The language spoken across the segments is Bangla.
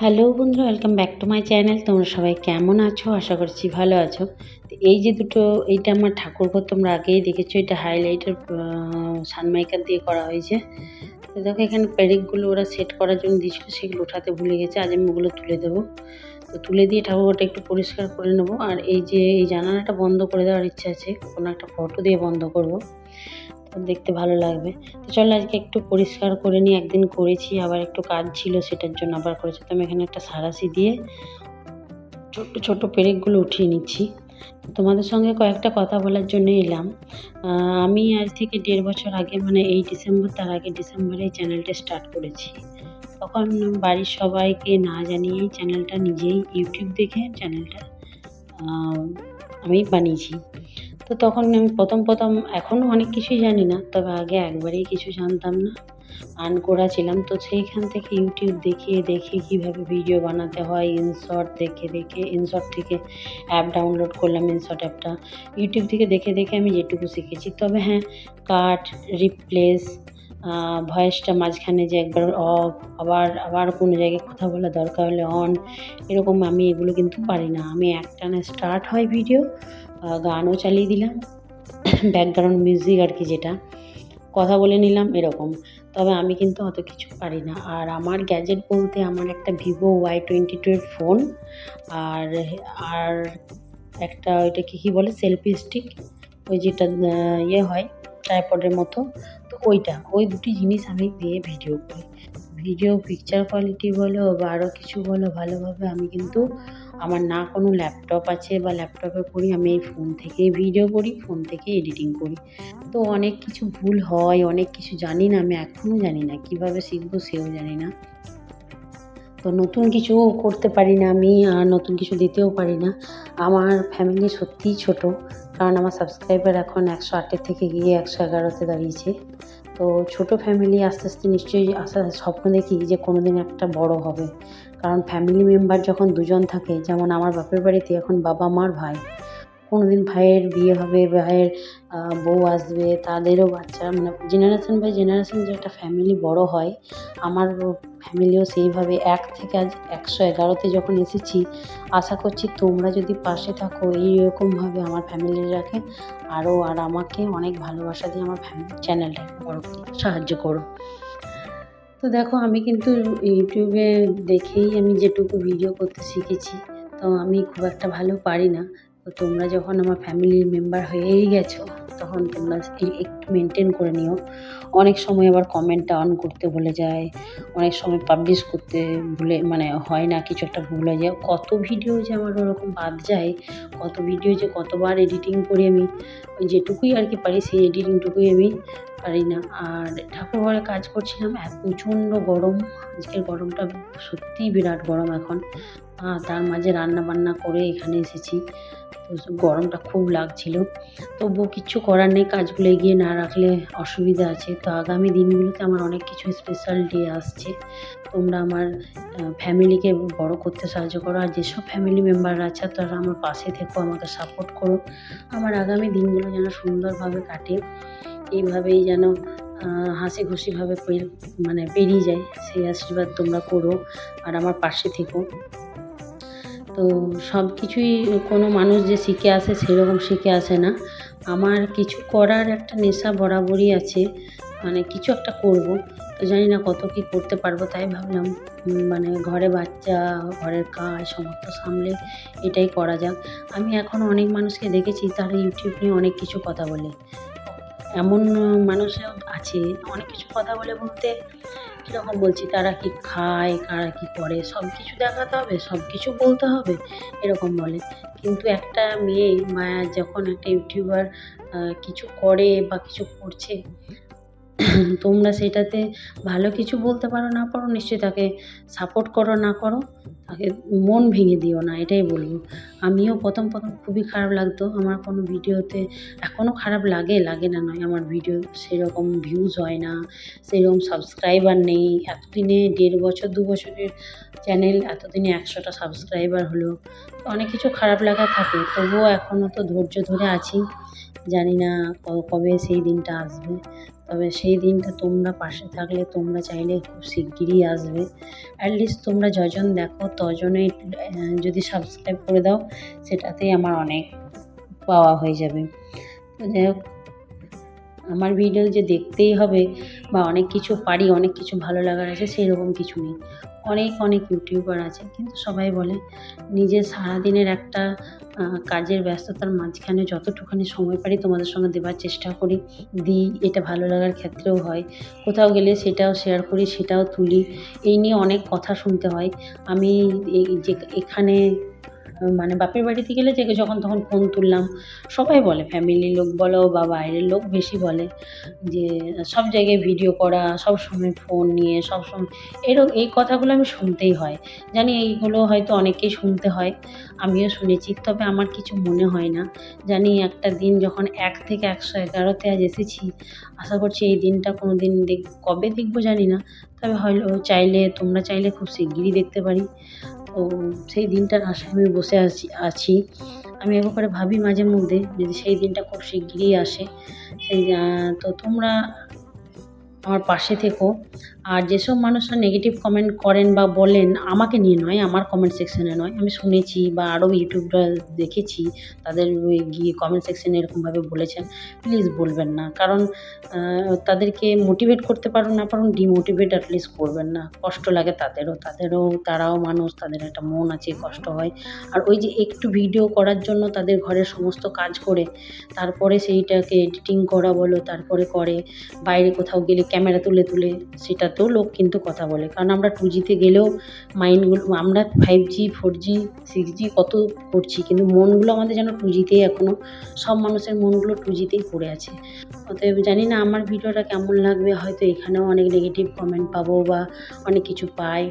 হ্যালো বন্ধুরা, welcome back to my channel. তোমরা সবাই কেমন আছো? আশা করছি ভালো আছো। তো এই যে দুটো, এইটা আমার ঠাকুরঘর, তোমরা আগেই দেখেছ, এটা হাইলাইটার সানমাইকার দিয়ে করা হয়েছে। তো দেখো, এখানে প্যারিকগুলো ওরা সেট করার জন্য দিয়েছিল, সেগুলো ওঠাতে ভুলে গেছে। আজ আমি ওগুলো তুলে দেবো। তো তুলে দিয়ে ঠাকুরঘরটা একটু পরিষ্কার করে নেব। আর এই যে, এই জানালাটা বন্ধ করে দেওয়ার ইচ্ছা আছে, কোনো একটা ফটো দিয়ে বন্ধ করব। দেখতে ভালো লাগবে। তো চলো আজকে একটু পরিষ্কার করে নিই, একদিন করেছি, আবার একটু কাজ ছিল সেটার জন্য আবার করেছি। তো আমি এখানে একটা সারাশি দিয়ে ছোট ছোট পেরেকগুলো উঠিয়ে নিচ্ছি। তোমাদের সঙ্গে কয়েকটা কথা বলার জন্য এলাম। আমি আজ থেকে দেড় বছর আগে মানে এই ডিসেম্বর, তার আগে ডিসেম্বরে এই চ্যানেলটা স্টার্ট করেছি। তখন বাড়ির সবাইকে না জানিয়েই চ্যানেলটা নিজেই ইউটিউব দেখে চ্যানেলটা আমি বানিয়েছি। তো তখন আমি প্রথম প্রথম এখনও অনেক কিছুই জানি না, তবে আগে একবারেই কিছু জানতাম না। আনকোড়া ছিলাম তো সেইখান থেকে ইউটিউব দেখিয়ে দেখে কীভাবে ভিডিও বানাতে হয় ইনশর্ট দেখে দেখে ইনশর্ট থেকে অ্যাপ ডাউনলোড করলাম ইনশর্ট অ্যাপটা ইউটিউব থেকে দেখে দেখে আমি যেটুকু শিখেছি, তবে হ্যাঁ কাট রিপ্লেস ভয়েসটা মাঝখানে যে একবার অফ আবার আবার কোনো জায়গায় কথা বলা দরকার হলে অন এরকম আমি এগুলো কিন্তু পারি না। আমি একটানা স্টার্ট হয় ভিডিও গানও চালিয়ে দিলাম ব্যাকগ্রাউন্ড মিউজিক আর কি যেটা। কথা বলে নিলাম এরকম। তবে আমি কিন্তু অত কিছু পারি না। আর আমার গ্যাজেট বলতে আমার একটা ভিভো ওয়াই টোয়েন্টি টু এর ফোন আর আর একটা ওইটাকে কী বলে? সেলফি স্টিক ওই যেটা ইয়ে হয় ট্রাইপডের মতো। তো ওইটা, ওই দুটি জিনিস আমি দিয়ে ভিডিও করি। ভিডিও পিকচার কোয়ালিটি বলো বা আরও কিছু বলো, ভালোভাবে আমি কিন্তু আমার না কোনো ল্যাপটপ আছে বা ল্যাপটপে করি আমি এই ফোন থেকেই ভিডিও করি ফোন থেকে এডিটিং করি। তো অনেক কিছু ভুল হয়, অনেক কিছু জানি না, আমি এখনও জানি না, কীভাবে শিখব সেও জানি না। তো নতুন কিছু করতে পারি না আমি, আর নতুন কিছু দিতেও পারি না। আমার ফ্যামিলি সত্যিই ছোট, কারণ আমার সাবস্ক্রাইবার এখন একশো আটের থেকে গিয়ে একশো এগারোতে দাঁড়িয়েছে। তো ছোট ফ্যামিলি আস্তে আস্তে নিশ্চয়ই আশা, স্বপ্ন দেখি যে কোনো দিন একটা বড় হবে। কারণ ফ্যামিলি মেম্বার যখন দুজন থাকে, যেমন আমার বাপের বাড়িতে এখন বাবা মার ভাই কোনো দিন ভাইয়ের বিয়ে হবে, ভাইয়ের বউ আসবে, তাদেরও বাচ্চা মানে জেনারেশন বাই জেনারেশন যে একটা ফ্যামিলি বড় হয়, আমার ফ্যামিলিও সেইভাবে এক থেকে আজ একশো এগারোতে যখন এসেছি, আশা করছি তোমরা যদি পাশে থাকো, এইরকমভাবে আমার ফ্যামিলির রাখে আরও আর আমাকে অনেক ভালোবাসা দিয়ে আমার ফ্যামিলি চ্যানেলটাকে বড় সাহায্য করো। তো দেখো, আমি কিন্তু ইউটিউবে দেখেই আমি যেটুকু ভিডিও করতে শিখেছি, তো আমি খুব একটা ভালো পারি না। তো তোমরা যখন আমার ফ্যামিলির মেম্বার হয়েই গেছো, তখন তোমরা একটু মেনটেন করে নিও। অনেক সময় আবার কমেন্টটা অন করতে ভুলে যায়, অনেক সময় পাবলিশ করতে ভুলে মানে হয় না, কিছু একটা ভুল হয়ে যায়। কত ভিডিও যে আমার ওরকম বাদ যায়, কত ভিডিও যে কতবার এডিটিং করি আমি যেটুকুই আর কি পারি, সেই এডিটিংটুকুই আমি পারি না। আর ঠাকুর ঘরে কাজ করছিলাম প্রচণ্ড গরম, আজকের গরমটা সত্যিই বিরাট গরম এখন। তার মাঝে রান্না বান্না করে এখানে এসেছি। তো গরমটা খুব লাগছিল। তবুও কিচ্ছু করার নেই, কাজগুলো এগিয়ে না রাখলে অসুবিধা আছে। তো আগামী দিনগুলোতে আমার অনেক কিছু স্পেশাল ডে আসছে। তোমরা আমার ফ্যামিলিকে বড় করতে সাহায্য করো। আর যেসব ফ্যামিলি মেম্বাররা আছে, তারা আমার পাশে থেকো, আমাকে সাপোর্ট করো। আমার আগামী দিনগুলো যেন সুন্দরভাবে কাটে। এইভাবেই যেন হাসি খুশিভাবে মানে পেরিয়ে যায়, সেই আশীর্বাদ তোমরা করো। আর আমার পাশে থেকো। তো সব কিছুই কোনো মানুষ যে শিখে আসে সেরকম শিখে আসে না। আমার কিছু করার একটা নেশা বরাবরই আছে মানে কিছু একটা করব। তো জানি না কত কী করতে পারব, তাই ভাবলাম মানে ঘরে বাচ্চা, ঘরের কাজ, সমস্ত সামলে এটাই করা যাক। আমি এখন অনেক মানুষকে দেখেছি, তারা ইউটিউব নিয়ে অনেক কিছু কথা বলে। এমন মানুষও আছে, অনেক কিছু কথা বলে বলতে কীরকম বলছি, তারা কি খায়, কারা কি করে সব কিছু দেখাতে হবে সব কিছু বলতে হবে, এরকম বলে। কিন্তু একটা মেয়ে মায়া যখন একটা ইউটিউবার কিছু করে বা কিছু করছে তোমরা সেটাতে ভালো কিছু বলতে পারো, না পারো, নিশ্চয়ই তাকে সাপোর্ট করো, না করো, তাকে মন ভেঙে দিও না, এটাই বলব। আমিও প্রথম প্রথম খুবই খারাপ লাগতো, আমার কোনো ভিডিওতে এখনও খারাপ লাগে লাগে না নয়, আমার ভিডিও সেরকম ভিউজ হয় না, সেরকম সাবস্ক্রাইবার নেই, এতদিনে দেড় বছর, দু বছরের চ্যানেল এতদিনে একশোটা সাবস্ক্রাইবার হলো, অনেক কিছু খারাপ লাগা থাকে, তবুও এখনও তো ধৈর্য ধরে আছি, জানি না কবে সেই দিনটা আসবে। তবে সেই দিনটা তোমরা পাশে থাকলে তোমরা চাইলে খুব শিগগিরই আসবে। অ্যাটলিস্ট তোমরা যজন দেখো, তজনে যদি সাবস্ক্রাইব করে দাও, সেটাতেই আমার অনেক পাওয়া হয়ে যাবে। তো যাই হোক, আমার ভিডিও যে দেখতেই হবে বা অনেক কিছু পারি, অনেক কিছু ভালো লাগার আছে, সেরকম কিছু নেই। অনেক অনেক ইউটিউবার আছে। কিন্তু সবাই বলে নিজের সারাদিনের একটা কাজের ব্যস্ততার মাঝখানে যতটুখানি সময় পারি তোমাদের সঙ্গে দেবার চেষ্টা করি। দিই, এটা ভালো লাগার ক্ষেত্রেও হয়। কোথাও গেলে সেটাও শেয়ার করি, সেটাও তুলি। এই নিয়ে অনেক কথা শুনতে হয়। আমি এই যে, এখানে মানে বাপের বাড়িতে গেলে যে যখন তখন ফোন তুললাম, সবাই বলে ফ্যামিলির লোক বলো বা বাইরের লোক বেশি বলে যে, সব জায়গায় ভিডিও করা, সব সময় ফোন নিয়ে, সব সময় এরকম এই কথাগুলো আমি শুনতেই হয়। জানি এইগুলো হয়তো অনেকেই শুনতে হয়, আমিও শুনেছি, তবে আমার কিছু মনে হয় না। জানি একটা দিন যখন এক থেকে একশো এগারোতে আজ এসেছি, আশা করছি এই দিনটা কোনো দিন দেখ, কবে দেখব জানি না, তবে হয়তো চাইলে, তোমরা চাইলে খুব শিগগিরই দেখতে পারি। তো সেই দিনটার আশায় আমি বসে আছি আছি। আমি একবারে ভাবি মাঝে মধ্যে যদি সেই দিনটা খুব শিগগিরই আসে, সেই তো তোমরা আমার পাশে থেকো। আর যেসব মানুষরা নেগেটিভ কমেন্ট করেন বা বলেন, আমাকে নিয়ে নয়, আমার কমেন্ট সেকশনে নয়। আমি শুনেছি বা আরও ইউটিউবরা দেখেছি, তাদের গিয়ে কমেন্ট সেকশনে এরকমভাবে বলেছেন। প্লিজ বলবেন না। কারণ তাদেরকে মোটিভেট করতে পারুন না, পারুন ডিমোটিভেট অ্যাটলিস্ট করবেন না। কষ্ট লাগে তাদেরও। তাদেরও, তারাও মানুষ, তাদের একটা মন আছে, কষ্ট হয়। আর ওই যে একটু ভিডিও করার জন্য তাদের ঘরের সমস্ত কাজ করে, তারপরে সেইটাকে এডিটিং করা বলো, তারপরে করে, বাইরে কোথাও গেলে ক্যামেরা তুলে তুলে, সেটাতেও লোক কিন্তু কথা বলে। কারণ আমরা টু জিতে গেলেও মাইন্ডগুলো আমরা five G four G six G কত করছি, কিন্তু মনগুলো আমাদের যেন টু জিতেই এখনও সব মানুষের মনগুলো টু জিতেই পড়ে আছে। অতএব জানি না আমার ভিডিওটা কেমন লাগবে, হয়তো এখানেও অনেক নেগেটিভ কমেন্ট পাবো বা অনেক কিছু পাই।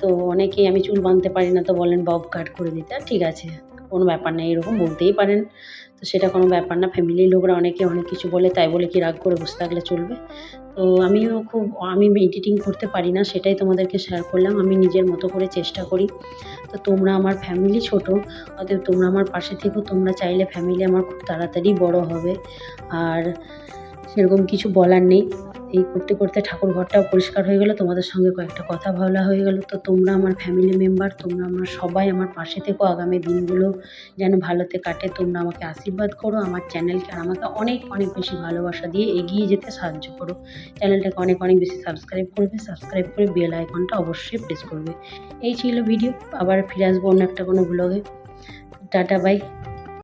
তো অনেকেই আমি চুল বাঁধতে পারি না, তো বলেন বব কাট করে দিতে ঠিক আছে, কোনো ব্যাপার নেই, এরকম বলতেই পারেন। তো সেটা কোনো ব্যাপার না। ফ্যামিলির লোকরা অনেকে অনেক কিছু বলে, তাই বলে কি রাগ করে বসে থাকলে চলবে। তো আমিও খুব, আমি এডিটিং করতে পারি না, সেটাই তোমাদেরকে শেয়ার করলাম। আমি নিজের মতো করে চেষ্টা করি। তো তোমরা আমার ফ্যামিলি ছোট, অতএব তোমরা আমার পাশে থেকো। তোমরা চাইলে ফ্যামিলি আমার খুব তাড়াতাড়ি বড় হবে। আর সেরকম কিছু বলার নেই। এই করতে করতে ঠাকুর ঘরটাও পরিষ্কার হয়ে গেলো, তোমাদের সঙ্গে কয়েকটা কথা বলা হয়ে গেল। তো তোমরা আমার ফ্যামিলি মেম্বার তোমরা আমার সবাই আমার পাশে থেকো। আগামী দিনগুলো যেন ভালোতে কাটে, তোমরা আমাকে আশীর্বাদ করো, আমার চ্যানেলকে আর আমাকে অনেক অনেক বেশি ভালোবাসা দিয়ে এগিয়ে যেতে সাহায্য করো। চ্যানেলটাকে অনেক অনেক বেশি সাবস্ক্রাইব করবে সাবস্ক্রাইব করে বেল আইকনটা অবশ্যই প্রেস করবে। এই ছিল ভিডিও আবার ফিরে আসব অন্য একটা কোনো ব্লগে টাটা বাই